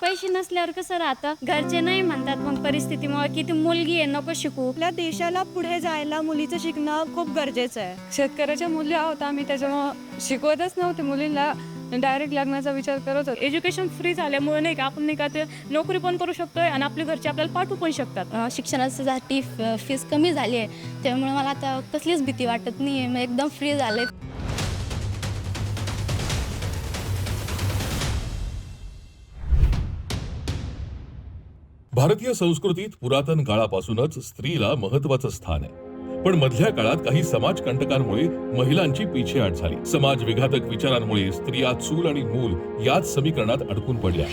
पैसे नसल्यावर कसं राहतं? घरचे नाही म्हणतात मग परिस्थितीमुळे की ती मुलगी आहे नको शिकू. आपल्या देशाला पुढे जायला मुलीचं शिकणं खूप गरजेचं आहे. शेतकऱ्याच्या मुली आहोत आम्ही त्याच्यामुळं शिकवतच नव्हते मुलींना. डायरेक्ट लग्नाचा विचार करत होते. एज्युकेशन फ्री झाल्यामुळे नाही का आपण नाही का ते नोकरी पण करू शकतोय आणि आपले घरचे आपल्याला पाठवू पण शकतात. अ, शिक्षणासाठी फीस कमी झाली आहे. त्यामुळे मला आता कसलीच भीती वाटत नाही आहे मी एकदम फ्री झाले. भारतीय संस्कृतीत पुरातन काळापासूनच स्त्रीला महत्वाचं स्थान आहे. पण मधल्या काळात काही समाज कंटकांमुळे महिलांची पिछेहाट झाली. समाज विघातक विचारांमुळे स्त्रिया चूल आणि मूल याच समीकरणात अडकून पडल्या.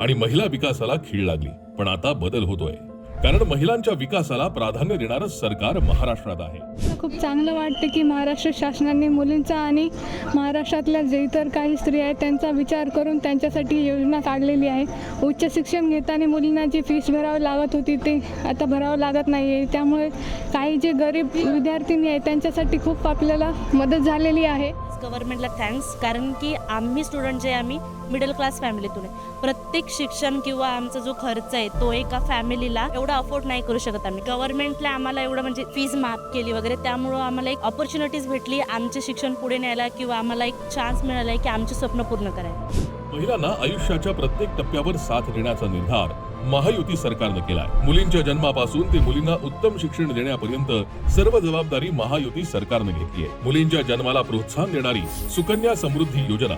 आणि महिला विकासाला खीळ लागली. पण आता बदल होतोय. कारण महिलांच्या विकासाला प्राधान्य देणारं सरकार महाराष्ट्रात आहे. खूप चांगलं वाटतं की महाराष्ट्र शासनाने मुलींचा आणि महाराष्ट्रातल्या जे इतर काही स्त्री आहेत त्यांचा विचार करून त्यांच्यासाठी योजना काढलेली आहे. उच्च शिक्षण घेताना मुलींना जी फीस भरावी लागत होती ते आता भरावं लागत नाही आहे त्यामुळे काही जे गरीब विद्यार्थिनी आहेत त्यांच्यासाठी खूप आपल्याला मदत झालेली आहे. गव्हर्नमेंटला थँक्स कारण की आम्ही स्टुडंट जे आहे, आम्ही मिडल क्लास फॅमिलीतून आहे. प्रत्येक शिक्षण किंवा आमचा जो खर्च आहे तो एका फॅमिलीला एवढा अफोर्ड नाही करू शकत आम्ही. गव्हर्नमेंटला आम्हाला एवढं म्हणजे फीज माफ केली वगैरे त्यामुळं आम्हाला एक ऑपॉर्च्युनिटीज भेटली आमचे शिक्षण पुढे न्यायला किंवा आम्हाला एक चान्स मिळाला आहे की आमचे स्वप्न पूर्ण करायला. महिलांना आयुष्याच्या प्रत्येक टप्प्यावर साथ देण्याचा निर्धार महायुती सरकारनं केलाय. मुलींच्या जन्मापासून ते मुलींना उत्तम शिक्षण देण्यापर्यंत सर्व जबाबदारी महायुती सरकारनं घेतली आहे मुलींच्या जन्माला प्रोत्साहन देणारी सुकन्या समृद्धी योजना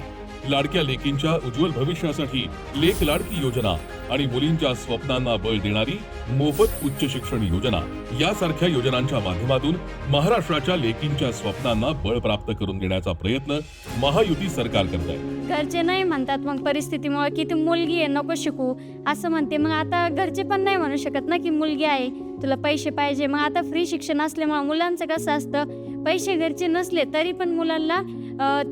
लाडक्या लेकींच्या उज्ज्वल भविष्यासाठी लेख लाडकी योजना आणि मुलींच्या स्वप्नांना बळ देणारी मोफत उच्च शिक्षण योजना यासारख्या योजनांच्या माध्यमातून महाराष्ट्राच्या लेकींच्या स्वप्नांना बळ प्राप्त करून देण्याचा प्रयत्न महायुती सरकार करत आहे. घरचे नाही म्हणतात मग परिस्थितीमुळे की ती मुलगी आहे नको शिकू. असं म्हणते मग आता घरचे पण नाही म्हणू शकत ना की मुलगी आहे. तुला पैसे पाहिजे मग आता फ्री शिक्षण असल्यामुळे मुलांचं कसं असतं? पैसे घरचे नसले तरी पण मुलांना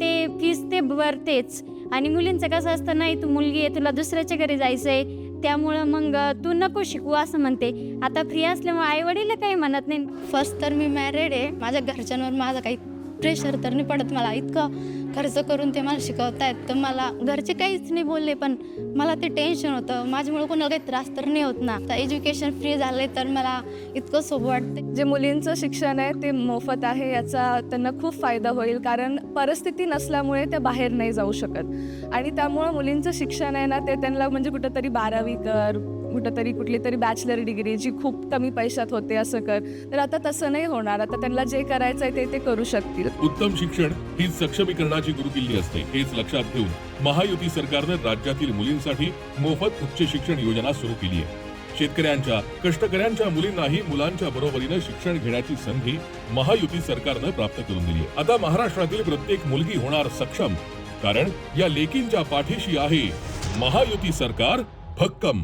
ते फीस ते भरतेच. आणि मुलींचं कसं असतं नाही तू मुलगी आहे तुला दुसऱ्याच्या घरी जायचंय त्यामुळं मग तू नको शिकू असं म्हणते. आता फ्री असल्यामुळे आई वडील काही म्हणत नाही फर्स्ट तर मी मॅरिड आहे. माझ्या घरच्यांवर माझं काही प्रेशर तर नाही पडत मला. इतकं खर्च करून ते मला शिकवतायत. तर मला घरचे काहीच नाही बोलले पण मला ते टेन्शन होतं. माझ्यामुळे कोणाला काही त्रास तर नाही होत ना. तर एज्युकेशन फ्री झाले तर मला इतकं सोपं वाटतं जे मुलींचं शिक्षण आहे ते मोफत आहे याचा त्यांना खूप फायदा होईल. कारण परिस्थिती नसल्यामुळे त्या बाहेर नाही जाऊ शकत. आणि त्यामुळं मुलींचं शिक्षण आहे ना ते त्यांना म्हणजे कुठंतरी बारावी कर कुठंतरी कुठली तरी बॅचलर डिग्री जी खूप कमी पैशात होते असं कर. तर आता तसं नाही होणार. आता त्यांना जे करायचं आहे ते ते करू शकतील. उत्तम शिक्षण ही सक्षमीकरणाची गुरुकिल्ली असते. हेच लक्षात घेऊन महायुती सरकारनं राज्यातील मुलींसाठी मोफत उच्च शिक्षण योजना सुरू केली आहे. शेतकऱ्यांच्या कष्टकऱ्यांच्या मुलींनाही मुलांच्या बरोबरीनं शिक्षण घेण्याची संधी महायुती सरकारनं प्राप्त करून दिली आता महाराष्ट्रातील प्रत्येक मुलगी होणार सक्षम. कारण या लेकींच्या पाठीशी आहे महायुती सरकार भक्कम.